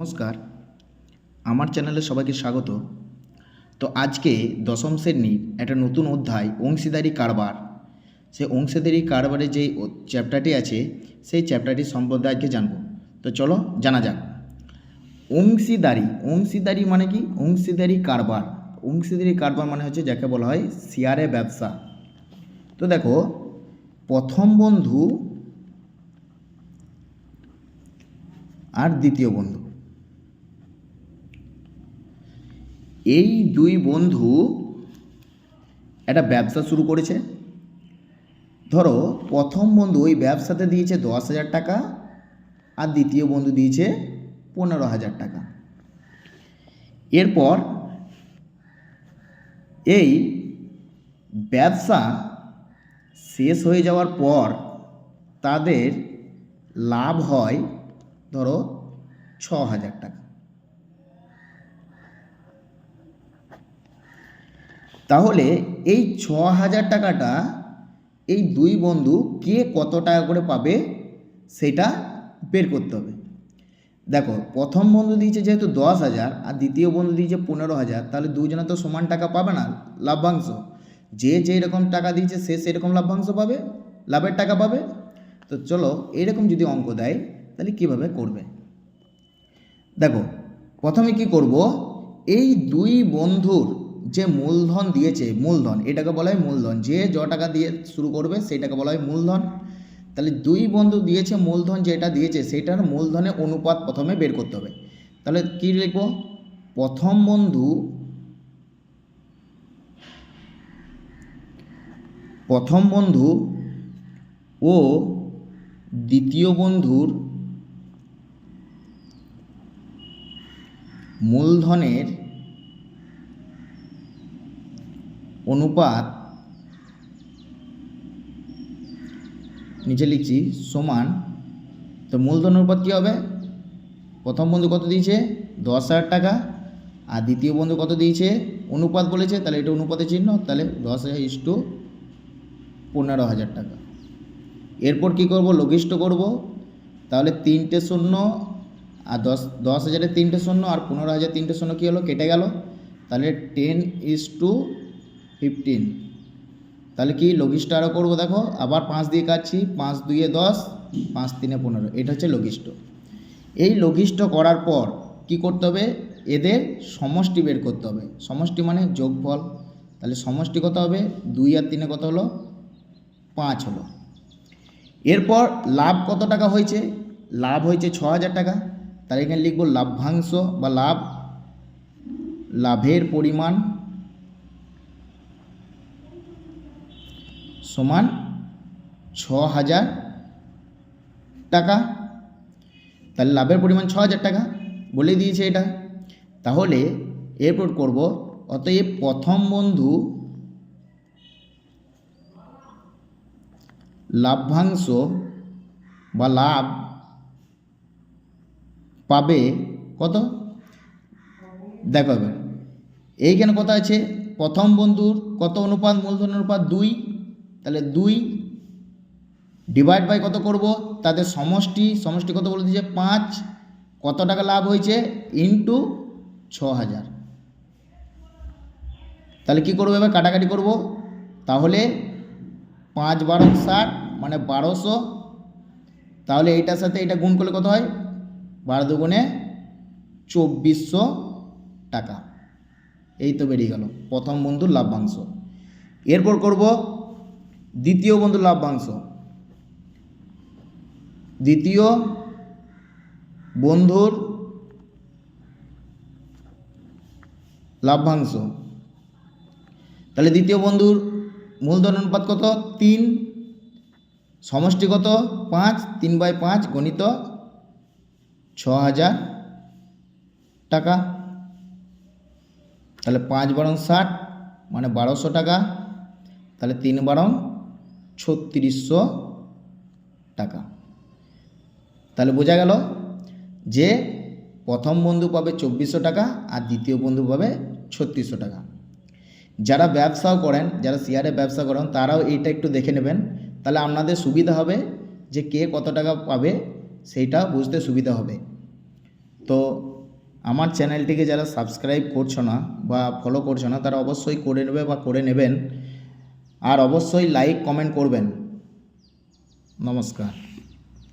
নমস্কার, আমার চ্যানেলে সবাইকে স্বাগত। তো আজকে দশম শ্রেণির একটা নতুন অধ্যায়, অংশীদারি কারবার। সেই অংশীদারি কারবারের যেই চ্যাপ্টারটি আছে, সেই চ্যাপ্টারটি সম্বন্ধে আজকে জানব। তো চলো জানা যাক। অংশীদারি অংশীদারি মানে কি? অংশীদারি কারবার। অংশীদারি কারবার মানে হচ্ছে যাকে বলা হয় শেয়ারে ব্যবসা। তো দেখো, প্রথম বন্ধু আর দ্বিতীয় বন্ধু। এই দুই বন্ধু একটা ব্যবসা শুরু করেছে। ধরো, প্রথম বন্ধু ওই ব্যবসাতে দিয়েছে দশ হাজার টাকা, আর দ্বিতীয় বন্ধু দিয়েছে পনেরো হাজার টাকা। এরপর এই ব্যবসা শেষ হয়ে যাওয়ার পর তাদের লাভ হয়, ধরো, ছ হাজার টাকা। তাহলে এই ছ হাজার টাকাটা এই দুই বন্ধু কে কত টাকা করে পাবে সেটা বের করতে হবে। দেখো, প্রথম বন্ধু দিয়েছে যেহেতু দশ হাজার আর দ্বিতীয় বন্ধু দিয়েছে পনেরো হাজার, তাহলে দুজনে তো সমান টাকা পাবে না লাভ্যাংশ যে যেই রকম টাকা দিয়েছে সে সেরকম লাভ্যাংশ পাবে, লাভের টাকা পাবে। তো চলো এরকম যদি অঙ্ক দেয়, তাহলে কীভাবে করবে? দেখো, প্রথমে কি করব? এই দুই বন্ধুর যে মূলধন দিয়েছে, মূলধন, এটাকে বলা হয় মূলধন। যে য টাকা দিয়ে শুরু করবে, সেটাকে বলা হয় মূলধন। তাহলে দুই বন্ধু দিয়েছে মূলধন, যেটা দিয়েছে, সেটার মূলধনের অনুপাত প্রথমে বের করতে হবে। তাহলে কি লিখব? প্রথম বন্ধু প্রথম বন্ধু ও দ্বিতীয় বন্ধুর মূলধনের অনুপাত নিচে লিখছি সমান। তো মূলধন অনুপাত কী হবে? প্রথম বন্ধু কত দিয়েছে? দশ হাজার টাকা। আর দ্বিতীয় বন্ধু কত দিয়েছে? অনুপাত বলেছে, তাহলে এটা অনুপাতের চিহ্ন, তাহলে দশ হাজার ইস টু পনেরো হাজার টাকা। এরপর কি করব? লঘিষ্ঠ করব। তাহলে তিনটে শূন্য আর দশ দশ হাজারের তিনটে শূন্য আর পনেরো হাজার তিনটে শূন্য কী হলো? কেটে গেল। তাহলে টেন ইস টু ফিফটিন তাহলে কি লঘিষ্ঠ আরও করব দেখো? আবার পাঁচ দিয়ে কাটছি, পাঁচ দুইয়ে দশ, পাঁচ তিনে পনেরো। এটা হচ্ছে লঘিষ্ঠ। এই লঘিষ্ঠ করার পর কি করতে হবে? এদের সমষ্টি বের করতে হবে। সমষ্টি মানে যোগফল। তাহলে সমষ্টি কত হবে? দুই আর তিনে কত হলো? পাঁচ হলো। এরপর লাভ কত টাকা হয়েছে? লাভ হয়েছে ছ হাজার টাকা। তাহলে এখানে লিখব লাভ্যাংশ বা লাভ, লাভের পরিমাণ সমান ছ হাজার টাকা। তাহলে লাভের পরিমাণ ছ হাজার টাকা বলে দিয়েছে এটা। তাহলে এরপর করব, অতএব প্রথম বন্ধু লাভ্যাংশ বা লাভ পাবে কত? দেখো এবার, এইখানে কথা আছে, প্রথম বন্ধুর কত অনুপাত মূলধন অনুপাত দুই তাহলে দুই ডিভাইড বাই কত করব? তাদের সমষ্টি সমষ্টি কত বলে দিয়েছে? পাঁচ। কত টাকা লাভ হয়েছে? ইন্টু ছ হাজার তাহলে কী করব এবার? কাটাকাটি করব। তাহলে পাঁচ বারো ষাট মানে বারোশো। তাহলে এইটার সাথে এটা গুণ করলে কত হয়? বারো দুগুণে চব্বিশশো টাকা। এই তো বেরিয়ে গেল। প্রথম বন্ধুর লাভ্যাংশ এরপর করব দ্বিতীয় বন্ধুর লাভ্যাংশ দ্বিতীয় বন্ধুর লাভ্যাংশ তাহলে দ্বিতীয় বন্ধুর মূলধন অনুপাত কত? তিন। সমষ্টি কত? পাঁচ। তিন বাই পাঁচ গণিত ছ হাজার টাকা। তাহলে পাঁচ বারং ষাট মানে বারোশো টাকা। তাহলে তিন বারং ছত্রিশশো টাকা। তাহলে বোঝা গেল যে প্রথম বন্ধু পাবে চব্বিশশো টাকা আর দ্বিতীয় বন্ধু পাবে ছত্রিশশো টাকা। যারা ব্যবসাও করেন, যারা শেয়ারে ব্যবসা করেন, তারাও এইটা একটু দেখে নেবেন। তাহলে আপনাদের সুবিধা হবে যে কে কত টাকা পাবে সেইটা বুঝতে সুবিধা হবে। তো আমার চ্যানেলটিকে যারা সাবস্ক্রাইব করছ না বা ফলো করছ না, তারা অবশ্যই করে নেবে বা করে নেবেন। আর অবশ্যই লাইক কমেন্ট করবেন। নমস্কার।